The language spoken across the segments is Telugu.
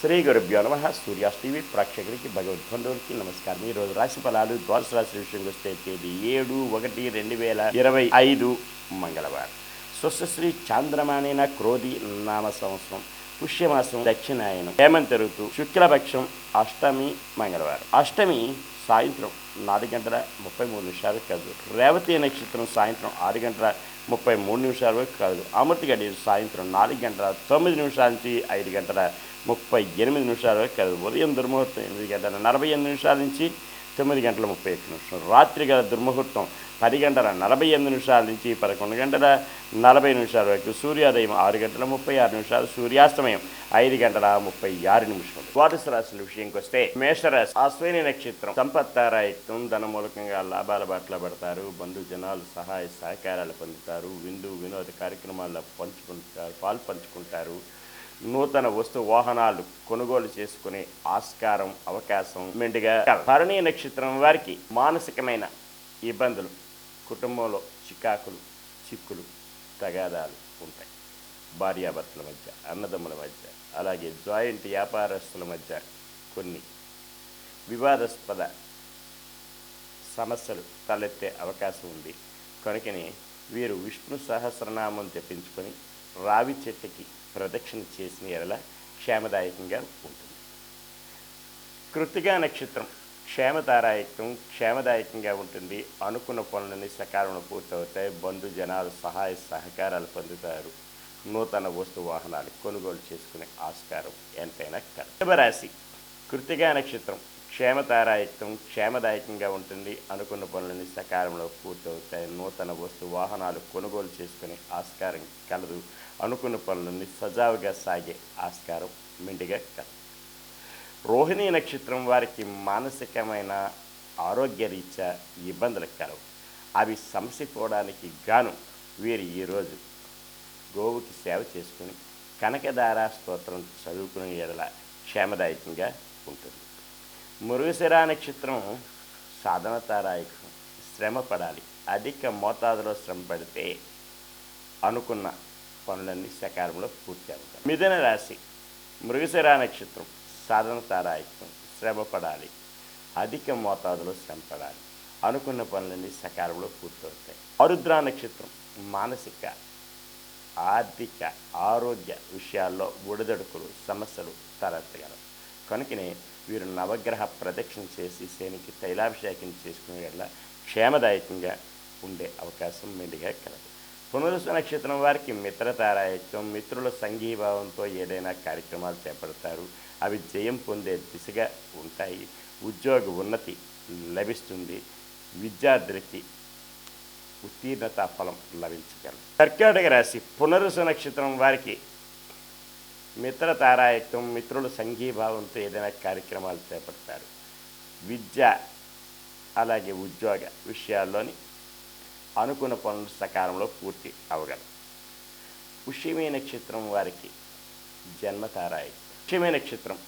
శ్రీ గురుభ్యో నమ సూర్యాస్ టీవీ ప్రేక్షకులకి భగవద్బంధువులకి నమస్కారం. ఈ రోజు రాశి ఫలాలు ద్వాదశ రాశి విషయంకి వస్తే తేదీ ఏడు ఒకటి రెండు వేల ఇరవై ఐదు మంగళవారం. స్వస్శ్రీ చాంద్రమానేన క్రోధి నామ సంవత్సరం పుష్యమాసం దక్షిణాయనం హేమంత ఋతు శుక్లపక్షం అష్టమి మంగళవారం. అష్టమి సాయంత్రం నాలుగు గంటల ముప్పై మూడు నిమిషాలు కాదు రేవతి నక్షత్రం సాయంత్రం ఆరు గంటల ముప్పై మూడు నిమిషాల వరకు కాదు. అమృత గడి సాయంత్రం నాలుగు గంటల తొమ్మిది నిమిషాల నుంచి ఐదు గంటల ముప్పై ఎనిమిది నిమిషాల వరకు కాదు. ఉదయం దుర్ముహూర్తం ఎనిమిది గంటల నలభై ఎనిమిది నిమిషాల నుంచి తొమ్మిది గంటల ముప్పై ఒక్క నిమిషం. రాత్రి గల దుర్ముహూర్తం పది గంటల నలభై ఎనిమిది నిమిషాల నుంచి పదకొండు గంటల నలభై నిమిషాల వరకు. సూర్యోదయం ఆరు గంటల ముప్పై ఆరు నిమిషాలు సూర్యాస్తమయం ఐదు గంటల ముప్పై ఆరు నిమిషాలు ద్వాదశ రాశుల విషయంకి వస్తే మేషరాశి అశ్విని నక్షత్రం సంపత్తారాయత్వం ధన మూలకంగా లాభాల బాటలో పడతారు. బంధు జనాలు సహాయ సహకారాలు పొందుతారు. విందు వినోద కార్యక్రమాల్లో పంచుకుంటారు పాలు పంచుకుంటారు. నూతన వస్తు వాహనాలు కొనుగోలు చేసుకునే ఆస్కారం అవకాశం మెండుగా భరణీ నక్షత్రం వారికి మానసికమైన ఇబ్బందులు కుటుంబంలో చికాకులు చిక్కులు తగాదాలు ఉంటాయి. భార్యాభర్తల మధ్య అన్నదమ్ముల మధ్య అలాగే జాయింట్ వ్యాపారస్తుల మధ్య కొన్ని వివాదాస్పద సమస్యలు తలెత్తే అవకాశం ఉంది. కనుకనే వీరు విష్ణు సహస్రనామం తెప్పించుకొని రావి చెట్టుకి ప్రదక్షిణ చేసిన ఎడల క్షేమదాయకంగా ఉంటుంది. కృతిగా నక్షత్రం క్షేమతారాయకం క్షేమదాయకంగా ఉంటుంది అనుకున్న పనులన్నీ సకాలంలో పూర్తవుతాయి. బంధు జనాలు సహాయ సహకారాలు పొందుతారు. నూతన వస్తు వాహనాలు కొనుగోలు చేసుకునే ఆస్కారం ఎంతైనా కర్తవరాశి కృతిగా నక్షత్రం క్షేమతారాయకం క్షేమదాయకంగా ఉంటుంది అనుకున్న పనులన్నీ సకాలంలో పూర్తవుతాయి. నూతన వస్తు వాహనాలు కొనుగోలు చేసుకునే ఆస్కారం కలదు. అనుకున్న పనులన్నీ సజావుగా సాగే ఆస్కారం మెండుగా కలదు రోహిణీ నక్షత్రం వారికి మానసికమైన ఆరోగ్య రీత్యా ఇబ్బందులు కలవు అవి సమసిపోవడానికి గాను వీరు ఈరోజు గోవుకి సేవ చేసుకుని కనకదార స్తోత్రం చదువుకునే ఎడల క్షేమదాయకంగా ఉంటుంది. మురుగుశిర నక్షత్రం సాధనతారాయకం శ్రమ పడాలి అధిక మోతాదులో శ్రమ పడితే అనుకున్న పనులన్నీ సకాలంలో పూర్తి అవుతాయి మిథున రాశి మృగశిర నక్షత్రం సాధన తారాయకం శ్రమ పడాలి అధిక మోతాదులో శ్రమ పడాలి. అనుకున్న పనులన్నీ సకాలంలో పూర్తవుతాయి. ఆరుద్ర నక్షత్రం మానసిక ఆర్థిక ఆరోగ్య విషయాల్లో ఒడిదడుకులు సమస్యలు తలెత్తగలవు. కనుకనే వీరు నవగ్రహ ప్రదక్షిణ చేసి శనికి తైలాభిషేకం చేసుకునే వల్ల క్షేమదాయకంగా ఉండే అవకాశం మెండుగా కలదు. పునరుసు నక్షత్రం వారికి మిత్రతారాయత్వం మిత్రుల సంఘీభావంతో ఏదైనా కార్యక్రమాలు చేపడతారు. అవి జయం పొందే దిశగా ఉంటాయి. ఉద్యోగ ఉన్నతి లభిస్తుంది. విద్యార్థులకి ఉత్తీర్ణత ఫలం లభించగలదు. కర్కాటక రాశి పునరుసు నక్షత్రం వారికి మిత్ర తారాయత్వం మిత్రుల సంఘీభావంతో ఏదైనా కార్యక్రమాలు చేపడతారు. విద్య అలాగే ఉద్యోగ విషయాల్లోని అనుకున్న పనులు సకాలంలో పూర్తి అవగలవు పుష్యమి నక్షత్రం వారికి జన్మతారాయకం పుష్యమి నక్షత్రం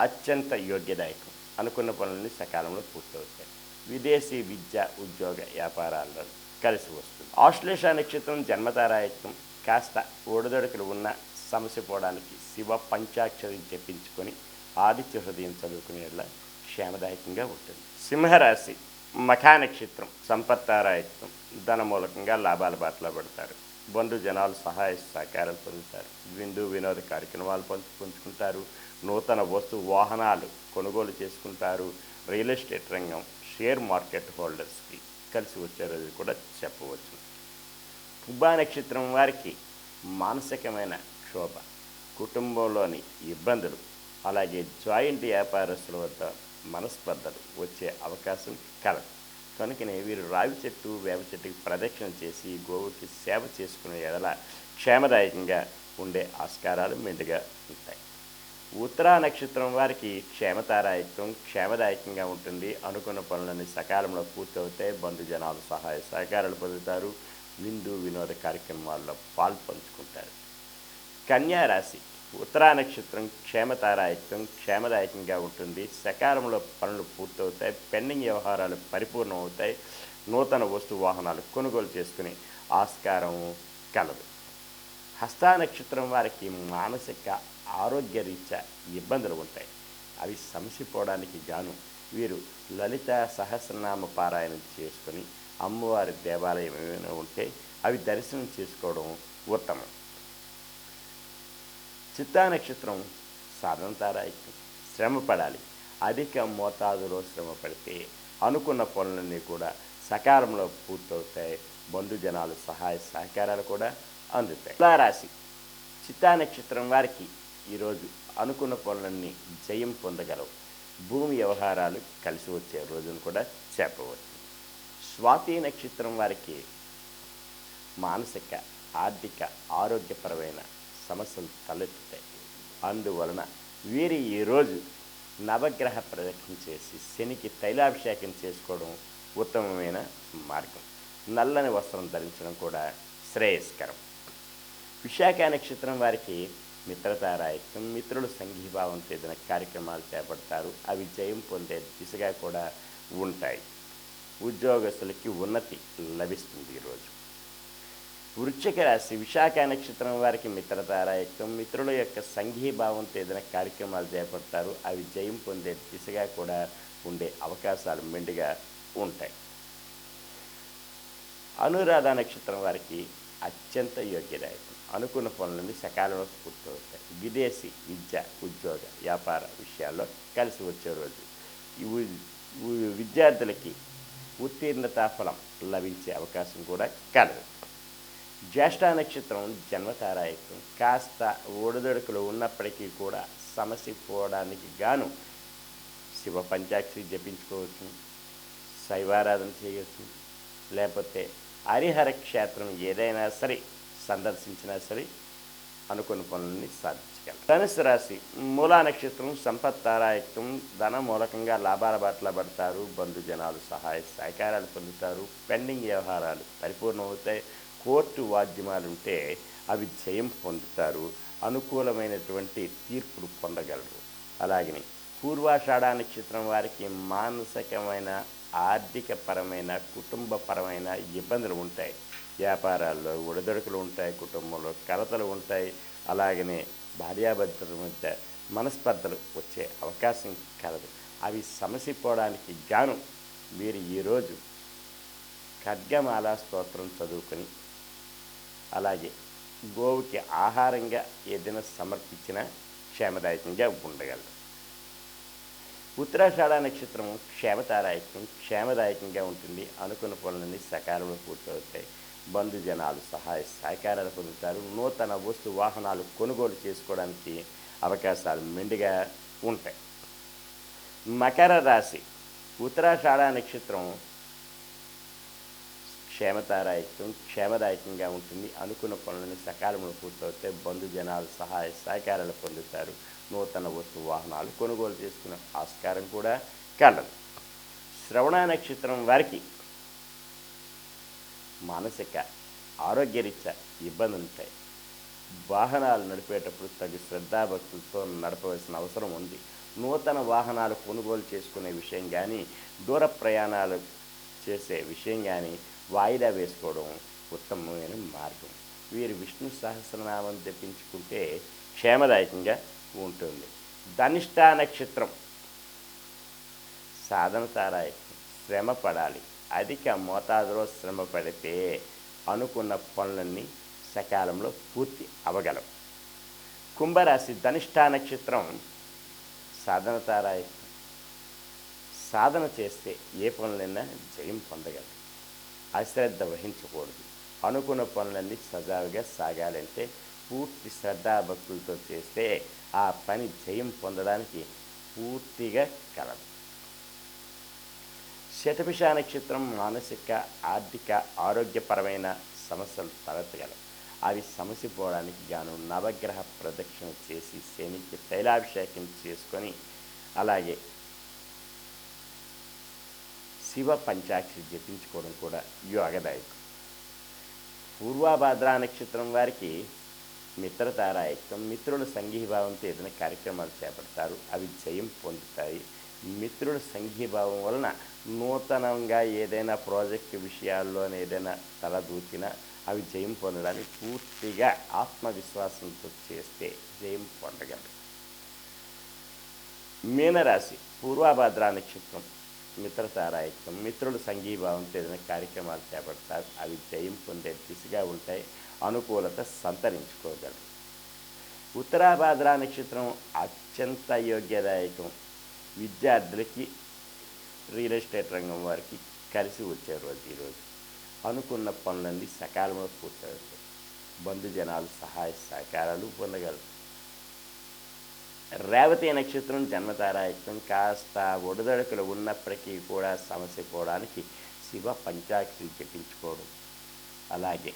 అత్యంత యోగ్యదాయకం. అనుకున్న పనులన్నీ సకాలంలో పూర్తవుతాయి. విదేశీ విద్య ఉద్యోగ వ్యాపారాల్లో కలిసి వస్తుంది. ఆశ్లేష నక్షత్రం జన్మతారాయత్వం. కాస్త ఓడదొడకలు ఉన్న సమస్య పోవడానికి శివ పంచాక్షరి జపించుకొని ఆదిత్య హృదయం చదువుకునేలా క్షేమదాయకంగా ఉంటుంది. సింహరాశి మఖా నక్షత్రం సంపత్తారాయత్వం ధన మూలకంగా లాభాల బాటలో పడతారు. బంధు జనాలు సహాయ సహకారాలు పొందుతారు. విందు వినోద కార్యక్రమాలు పంచు పంచుకుంటారు నూతన వస్తు వాహనాలు కొనుగోలు చేసుకుంటారు. రియల్ ఎస్టేట్ రంగం షేర్ మార్కెట్ హోల్డర్స్కి కలిసి వచ్చే రోజు కూడా చెప్పవచ్చు. పుబ్బా నక్షత్రం వారికి మానసికమైన క్షోభ. కుటుంబంలోని ఇబ్బందులు అలాగే జాయింట్ వ్యాపారస్తుల వద్ద మనస్పర్ధలు వచ్చే అవకాశం కలదు. కనుకనే వీరు రావి చెట్టు వేప చెట్టుకి ప్రదక్షిణ చేసి గోవుకి సేవ చేసుకునే ఎడల క్షేమదాయకంగా ఉండే ఆస్కారాలు మెండుగా ఉంటాయి. ఉత్తరా నక్షత్రం వారికి క్షేమతారాయత్వం క్షేమదాయకంగా ఉంటుంది. అనుకున్న పనులన్నీ సకాలంలో పూర్తవుతాయి. బంధుజనాలు సహాయ సహకారాలు పొందుతారు. విందు వినోద కార్యక్రమాల్లో పాల్పంచుకుంటారు. కన్యా రాశి ఉత్తరా నక్షత్రం క్షేమతారాయత్వం క్షేమదాయకంగా ఉంటుంది. సకాలంలో పనులు పూర్తవుతాయి. పెండింగ్ వ్యవహారాలు పరిపూర్ణం అవుతాయి నూతన వస్తు వాహనాలు కొనుగోలు చేసుకుని ఆస్కారం కలదు. హస్తా నక్షత్రం వారికి మానసిక ఆరోగ్య రీత్యా ఇబ్బందులు ఉంటాయి. అవి సమసిపోవడానికి గాను వీరు లలిత సహస్రనామ పారాయణం చేసుకొని అమ్మవారి దేవాలయం ఏమైనా ఉంటే అవి దర్శనం చేసుకోవడం ఉత్తమం. చిత్తా నక్షత్రం సాధన శ్రమ పడాలి అధిక మోతాదులో శ్రమ పడితే అనుకున్న పనులన్నీ కూడా సకాలంలో పూర్తవుతాయి. బంధుజనాలు సహాయ సహకారాలు కూడా అందుతాయి. తులారాశి. చిత్తా నక్షత్రం వారికి ఈరోజు అనుకున్న పనులన్నీ జయం పొందగలవు. భూమి వ్యవహారాలు కలిసి వచ్చే రోజును కూడా చెప్పవచ్చు. స్వాతి నక్షత్రం వారికి మానసిక ఆర్థిక ఆరోగ్యపరమైన సమస్యలు తలెత్తుతాయి. అందువలన వీరి ఈరోజు నవగ్రహ ప్రదక్షిణ చేసి శనికి తైలాభిషేకం చేసుకోవడం ఉత్తమమైన మార్గం. నల్లని వస్త్రం ధరించడం కూడా శ్రేయస్కరం. విశాఖ నక్షత్రం వారికి మిత్రతారాయత్వం మిత్రులు సంఘీభావంతో చేసిన కార్యక్రమాలు చేపడతారు. అవి జయం పొందే దిశగా కూడా ఉంటాయి. ఉద్యోగస్తులకి ఉన్నతి లభిస్తుంది ఈరోజు వృశ్చిక రాశి విశాఖ నక్షత్రం వారికి మిత్రతారాయత్వం మిత్రుల యొక్క సంఘీభావంతో ఏదైనా కార్యక్రమాలు చేపడతారు. అవి జయం పొందే దిశగా కూడా ఉండే అవకాశాలు మెండుగా ఉంటాయి. అనురాధ నక్షత్రం వారికి అత్యంత యోగ్యదాయకం. అనుకున్న పనులన్నీ సకాలంలో పూర్తవుతాయి. విదేశీ విద్య ఉద్యోగ వ్యాపార విషయాల్లో కలిసి వచ్చే రోజు. విద్యార్థులకి ఉత్తీర్ణతా ఫలం లభించే అవకాశం కూడా కలదు. జ్యేష్ఠ నక్షత్రం జన్మతారాయకం కాస్త ఒడిదొడుకులు ఉన్నప్పటికీ కూడా సమస్య పోవడానికి గాను శివ పంచాక్షి జపించుకోవచ్చు శైవారాధన చేయవచ్చు లేకపోతే హరిహర క్షేత్రం ఏదైనా సరే సందర్శించినా సరే అనుకున్న పనులని సాధించగలం. ధనుసు రాశి మూలా నక్షత్రం సంపత్ తారాయత్వం ధన మూలకంగా లాభాల బాటల పడతారు బంధుజనాలు సహాయ సహకారాలు పొందుతారు పెండింగ్ వ్యవహారాలు పరిపూర్ణమవుతాయి కోర్టు వాద్యమాలుంటే అవి జయం పొందుతారు. అనుకూలమైనటువంటి తీర్పులు పొందగలరు. అలాగని పూర్వాషాఢ నక్షత్రం వారికి మానసికమైన ఆర్థిక పరమైన కుటుంబపరమైన ఇబ్బందులు ఉంటాయి. వ్యాపారాల్లో ఒడిదొడుకులు ఉంటాయి కుటుంబంలో కలతలు ఉంటాయి. అలాగనే భార్యాభర్తల మధ్య మనస్పర్ధలు వచ్చే అవకాశం కలదు. అవి సమసిపోవడానికి గాను మీరు ఈరోజు ఖడ్గమాల స్తోత్రం చదువుకొని అలాగే గోవుకి ఆహారంగా ఏదైనా సమర్పించినా క్షేమదాయకంగా ఉండగలరు ఉత్తరాషాఢ నక్షత్రం క్షేమతారాయకం క్షేమదాయకంగా ఉంటుంది. అనుకున్న పనులన్నీ సకాలంలో పూర్తవుతాయి. బంధుజనాలు సహాయ సహకారాలు పొందుతారు. నూతన వస్తు వాహనాలు కొనుగోలు చేసుకోవడానికి అవకాశాలు మెండుగా ఉంటాయి. మకర రాశి. ఉత్తరాషాఢ నక్షత్రం క్షేమతారాయకం క్షేమదాయకంగా ఉంటుంది అనుకున్న పనులను సకాలంలో పూర్తవుతే బంధుజనాలు సహాయ సహకారాలు పొందుతారు. నూతన వస్తు వాహనాలు కొనుగోలు చేసుకునే ఆస్కారం కూడా కలదు. శ్రవణ నక్షత్రం వారికి మానసిక ఆరోగ్యరీత్యా ఇబ్బందులు ఉంటాయి. వాహనాలు నడిపేటప్పుడు తగు శ్రద్ధాభక్తులతో నడపవలసిన అవసరం ఉంది. నూతన వాహనాలు కొనుగోలు చేసుకునే విషయం కానీ దూర ప్రయాణాలు చేసే విషయం కానీ వాయిదా వేసుకోవడం ఉత్తమమైన మార్గం. వీరు విష్ణు సహస్రనామం తెప్పించుకుంటే క్షేమదాయకంగా ఉంటుంది. ధనిష్టా నక్షత్రం. సాధన తారాయకం శ్రమ పడాలి. అధిక మోతాదులో శ్రమ పడితే అనుకున్న పనులన్నీ సకాలంలో పూర్తి అవగలం. కుంభరాశి ధనిష్టా నక్షత్రం. సాధన తారాయకం సాధన చేస్తే ఏ పనులైనా జయం పొందగలం. అశ్రద్ధ వహించకూడదు. అనుకున్న పనులన్నీ సజావుగా సాగాలంటే పూర్తి శ్రద్ధాభక్తులతో చేస్తే ఆ పని జయం పొందడానికి పూర్తిగా కలదు. శతభిష నక్షత్రం మానసిక ఆర్థిక ఆరోగ్యపరమైన సమస్యలు తలెత్తగలవు. అవి సమసిపోవడానికి గాను నవగ్రహ ప్రదక్షిణ చేసి శనికి తైలాభిషేకం చేసుకొని అలాగే శివ పంచాక్షరి జపించుకోవడం కూడా యోగదాయకం పూర్వాభాద్రా నక్షత్రం వారికి మిత్రతారాయకం మిత్రుల సంఘీభావంతో ఏదైనా కార్యక్రమాలు చేపడతారు అవి జయం పొందుతాయి. మిత్రుల సంఘీభావం వలన నూతనంగా ఏదైనా ప్రాజెక్ట్ విషయాల్లోనే ఏదైనా తలదూచినా అవి జయం పొందడానికి పూర్తిగా ఆత్మవిశ్వాసంతో చేస్తే జయం పొందగలరు మీనరాశి పూర్వాభాద్రా నక్షత్రం. మిత్రతారాయత్వం మిత్రులు సంఘీభావం తెలిసిన కార్యక్రమాలు చేపడతారు. అవి జయం పొందే దిశగా ఉంటాయి. అనుకూలత సంతరించుకోగలరు. ఉత్తరాభాద్ర నక్షత్రం అత్యంత యోగ్యదాయకం. విద్యార్థులకి రియల్ ఎస్టేట్ రంగం వారికి కలిసి వచ్చే రోజు ఈరోజు అనుకున్న పనులన్నీ సకాలంలో పూర్తవుతాయి. బంధుజనాలు సహాయ సహకారాలు పొందగలరు. రేవతి నక్షత్రం జన్మతారాయత్వం కాస్త ఒడిదడుకులు ఉన్నప్పటికీ కూడా సమస్య పోవడానికి శివ పంచాక్షరి జపించుకోవడం అలాగే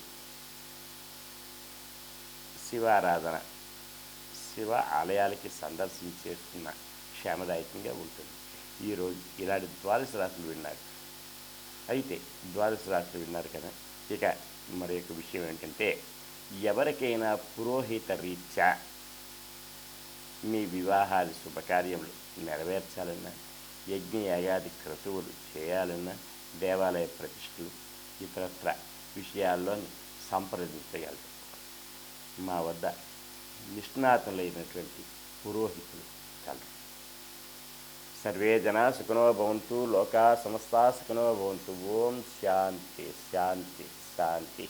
శివారాధన శివ ఆలయాలకి సందర్శించేస్తున్న క్షేమదాయకంగా ఉంటుంది. ఈరోజు ఇలాంటి ద్వాదశ రాత్రులు విన్నారు. అయితే ద్వాదశ రాత్రులు విన్నారు కదా. ఇక మరి యొక్క విషయం ఏంటంటే ఎవరికైనా పురోహిత రీత్యా మీ వివాహాది శుభకార్యములు నెరవేర్చాలన్నా యజ్ఞ యాగాది క్రతువులు చేయాలన్నా దేవాలయ ప్రతిష్టలు ఇతరత్ర విషయాల్లోని సంప్రదించగలరు. మా వద్ద నిష్ణాతులైనటువంటి పురోహితులు కలరు. సర్వే జనా సుఖనో భవంతు లోకా సమస్తా సుఖనో భవంతు. ఓం శాంతి శాంతి శాంతి.